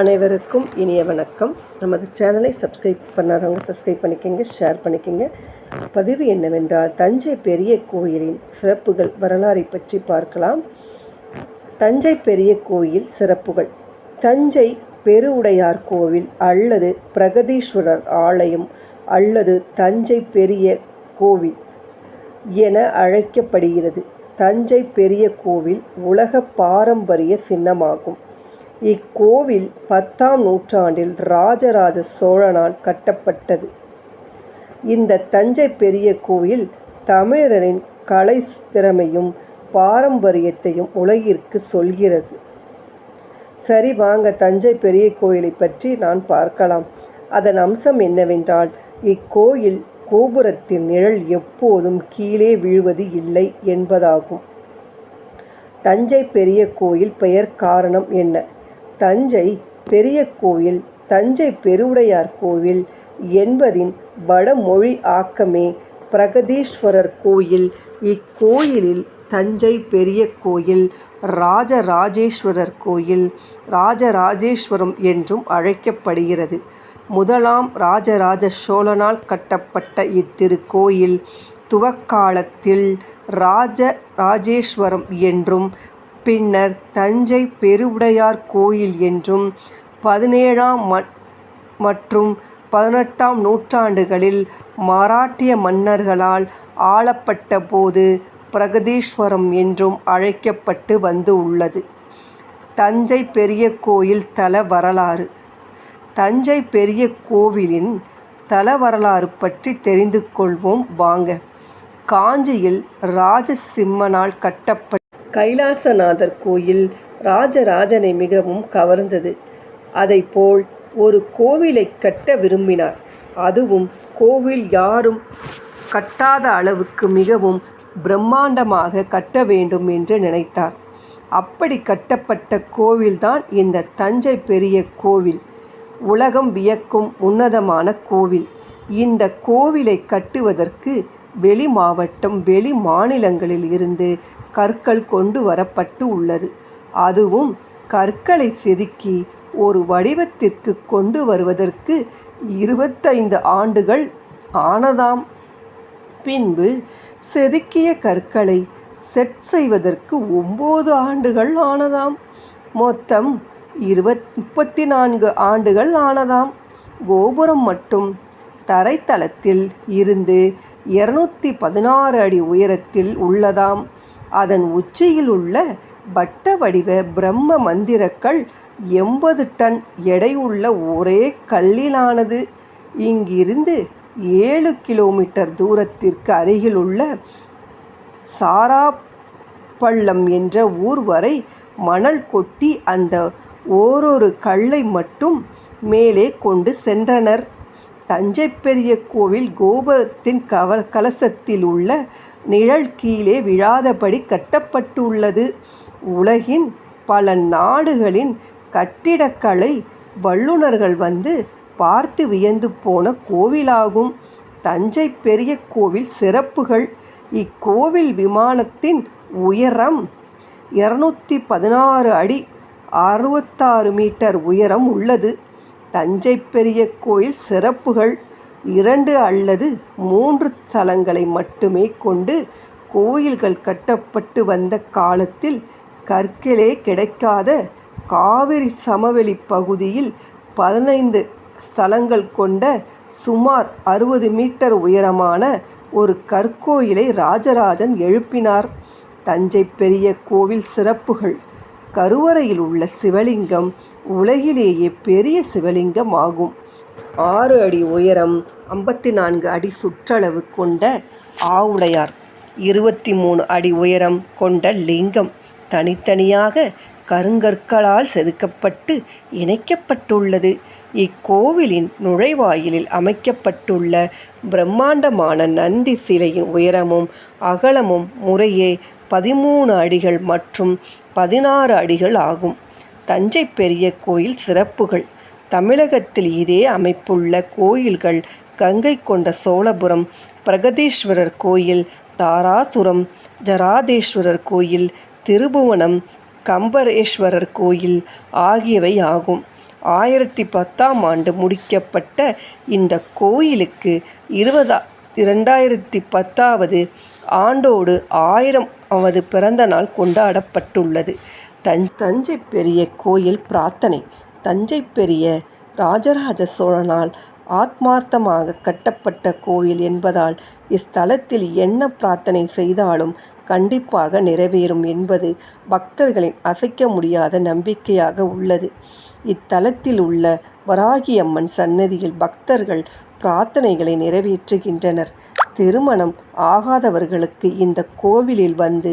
அனைவருக்கும் இனிய வணக்கம். நமது சேனலை சப்ஸ்கிரைப் பண்ணாதவங்க சப்ஸ்கிரைப் பண்ணிக்கோங்க ஷேர் பண்ணிக்கோங்க. பதிவு என்னவென்றால் தஞ்சை பெரிய கோயிலின் சிறப்புகள் வரலாறை பற்றி பார்க்கலாம். தஞ்சை பெரிய கோயில் சிறப்புகள். தஞ்சை பெருவுடையார் கோவில் அல்லது பிரகதீஸ்வரர் ஆலயம் அல்லது தஞ்சை பெரிய கோவில் என அழைக்கப்படுகிறது. தஞ்சை பெரிய கோவில் உலக பாரம்பரிய சின்னமாகும். இக்கோவில் பத்தாம் நூற்றாண்டில் ராஜராஜ சோழனால் கட்டப்பட்டது. இந்த தஞ்சை பெரிய கோவில் தமிழரின் கலை திறமையும் பாரம்பரியத்தையும் உலகிற்கு சொல்கிறது. சரி வாங்க தஞ்சை பெரிய கோயிலை பற்றி நான் பார்க்கலாம். அதன் அம்சம் என்னவென்றால் இக்கோயில் கோபுரத்தின் நிழல் எப்போதும் கீழே வீழ்வது இல்லை என்பதாகும். தஞ்சை பெரிய கோயில் பெயர் காரணம் என்ன? தஞ்சை பெரிய கோயில் தஞ்சை பெருவுடையார் கோவில் என்பதின் வடமொழி ஆக்கமே பிரகதீஸ்வரர் கோயில். இக்கோயிலில் தஞ்சை பெரிய கோயில் ராஜராஜேஸ்வரர் கோயில் ராஜராஜேஸ்வரம் என்றும் அழைக்கப்படுகிறது. முதலாம் ராஜராஜ சோழனால் கட்டப்பட்ட இத்திருக்கோயில் துவக்காலத்தில் ராஜ ராஜேஸ்வரம் என்றும் பின்னர் தஞ்சை பெருவுடையார் கோயில் என்றும் பதினேழாம் மற்றும் பதினெட்டாம் நூற்றாண்டுகளில் மராட்டிய மன்னர்களால் ஆளப்பட்ட போது பிரகதீஸ்வரம் என்றும் அழைக்கப்பட்டு வந்து உள்ளது. தஞ்சை பெரிய கோயில் தல வரலாறு. தஞ்சை பெரிய கோவிலின் தல வரலாறு பற்றி தெரிந்து கொள்வோம் வாங்க. காஞ்சியில் ராஜசிம்மனால் கட்டப்பட்ட கைலாசநாதர் கோயில் ராஜராஜனை மிகவும் கவர்ந்தது. அதைப்போல் ஒரு கோவிலை கட்ட விரும்பினார். அதுவும் கோவில் யாரும் கட்டாத அளவுக்கு மிகவும் பிரம்மாண்டமாக கட்ட வேண்டும் என்று நினைத்தார். அப்படி கட்டப்பட்ட கோவில்தான் இந்த தஞ்சை பெரிய கோவில். உலகம் வியக்கும் உன்னதமான கோவில். இந்த கோவிலை கட்டுவதற்கு வெளி மாவட்டம் வெளி மாநிலங்களில் இருந்து கற்கள் கொண்டு வரப்பட்டு உள்ளது. அதுவும் கற்களை செதுக்கி ஒரு வடிவத்திற்கு கொண்டு வருவதற்கு இருபத்தைந்து ஆண்டுகள் ஆனதாம். பின்பு செதுக்கிய கற்களை செட் செய்வதற்கு ஒம்பது ஆண்டுகள் ஆனதாம். மொத்தம் இருபத் முப்பத்தி நான்கு ஆண்டுகள் ஆனதாம். கோபுரம் மட்டும் தரைத்தளத்தில் இருந்து இருநூத்தி பதினாறு அடி உயரத்தில் உள்ளதாம். அதன் உச்சியில் உள்ள வட்ட வடிவ பிரம்ம மந்திரக்கள் எண்பது டன் எடையுள்ள ஒரே கல்லிலானது. இங்கிருந்து ஏழு கிலோமீட்டர் தூரத்திற்கு அருகில் உள்ள சாராப்பள்ளம் என்ற ஊர் வரை மணல் கொட்டி அந்த ஓரொரு கல்லை மட்டும் மேலே கொண்டு சென்றனர். தஞ்சை பெரிய கோவில் கோபுரத்தின் கவ கலசத்தில் உள்ள நிழல் கீழே விழாதபடி கட்டப்பட்டுள்ளது. உலகின் பல நாடுகளின் கட்டிடக்கலை வல்லுநர்கள் வந்து பார்த்து வியந்து போன கோவிலாகும். தஞ்சை பெரிய கோவில் சிறப்புகள். இக்கோவில் விமானத்தின் உயரம் இரநூத்தி பதினாறு அடி அறுபத்தாறு மீட்டர் உயரம் உள்ளது. தஞ்சை பெரிய கோயில் சிறப்புகள் இரண்டு அல்லது மூன்று தலங்களை மட்டுமே கொண்டு கோயில்கள் கட்டப்பட்டு வந்த காலத்தில் கற்களே கிடைக்காத காவிரி சமவெளி பகுதியில் பதினைந்து ஸ்தலங்கள் கொண்ட சுமார் அறுபது மீட்டர் உயரமான ஒரு கற்கோயிலை ராஜராஜன் எழுப்பினார். தஞ்சை பெரிய கோவில் சிறப்புகள் கருவறையில் உள்ள சிவலிங்கம் உலகிலேயே பெரிய சிவலிங்கம் ஆகும். ஆறு அடி உயரம் ஐம்பத்தி நான்கு அடி சுற்றளவு கொண்ட ஆவுடையார் இருபத்தி மூணு அடி உயரம் கொண்ட லிங்கம் தனித்தனியாக கருங்கற்களால் செதுக்கப்பட்டு இணைக்கப்பட்டுள்ளது. இக்கோவிலின் நுழைவாயிலில் அமைக்கப்பட்டுள்ள பிரம்மாண்டமான நந்தி சிலையின் உயரமும் அகலமும் முறையே பதிமூணு அடிகள் மற்றும் பதினாறு அடிகள் ஆகும். தஞ்சை பெரிய கோயில் சிறப்புகள் தமிழகத்தில் இதே அமைப்புள்ள கோயில்கள் கங்கை கொண்ட சோழபுரம் பிரகதீஸ்வரர் கோயில் தாராசுரம் ஜராதேஸ்வரர் கோயில் திருபுவனம் கம்பரேஸ்வரர் கோயில் ஆகியவை ஆகும் ஆயிரத்தி பத்தாம் ஆண்டு முடிக்கப்பட்ட இந்த கோயிலுக்கு இருபதா இரண்டாயிரத்தி பத்தாவது ஆண்டோடு ஆயிரம் அவது பிறந்த நாள் கொண்டாடப்பட்டுள்ளது. தஞ் தஞ்சை பெரிய கோயில் பிரார்த்தனை தஞ்சை பெரிய ராஜராஜ சோழனால் ஆத்மார்த்தமாக கட்டப்பட்ட கோயில் என்பதால் இஸ்தலத்தில் என்ன பிரார்த்தனை செய்தாலும் கண்டிப்பாக நிறைவேறும் என்பது பக்தர்களின் அசைக்க முடியாத நம்பிக்கையாக உள்ளது. இத்தலத்தில் உள்ள வராகியம்மன் சன்னதியில் பக்தர்கள் பிரார்த்தனைகளை நிறைவேற்றுகின்றனர். திருமணம் ஆகாதவர்களுக்கு இந்த கோவிலில் வந்து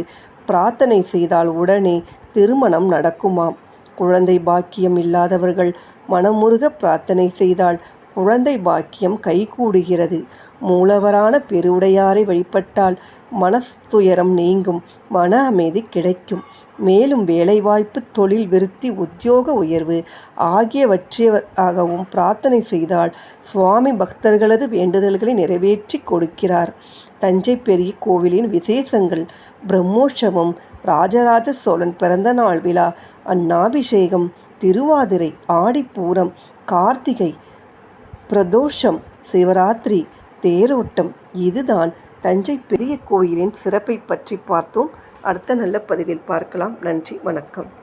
பிரார்த்தனை செய்தால் உடனே திருமணம் நடக்குமாம். குழந்தை பாக்கியம் இல்லாதவர்கள் மனமுருக பிரார்த்தனை செய்தால் குழந்தை பாக்கியம் கைகூடுகிறது. மூலவரான பெருவுடையாரை வழிபட்டால் மனத்துயரம் நீங்கும் மன அமைதி கிடைக்கும். மேலும் வேலைவாய்ப்பு தொழில் விருத்தி உத்தியோக உயர்வு ஆகியவற்றிற்காகவும் பிரார்த்தனை செய்தால் சுவாமி பக்தர்களது வேண்டுதல்களை நிறைவேற்றிக் கொடுக்கிறார். தஞ்சை பெரிய கோவிலின் விசேஷங்கள் பிரம்மோற்சவம் ராஜராஜ சோழன் பிறந்த நாள் விழா அன்னாபிஷேகம் திருவாதிரை ஆடிப்பூரம் கார்த்திகை பிரதோஷம் சிவராத்திரி தேரோட்டம். இதுதான் தஞ்சை பெரிய கோயிலின் சிறப்பை பற்றி பார்த்தோம். அடுத்த நல்ல பதிவில் பார்க்கலாம். நன்றி வணக்கம்.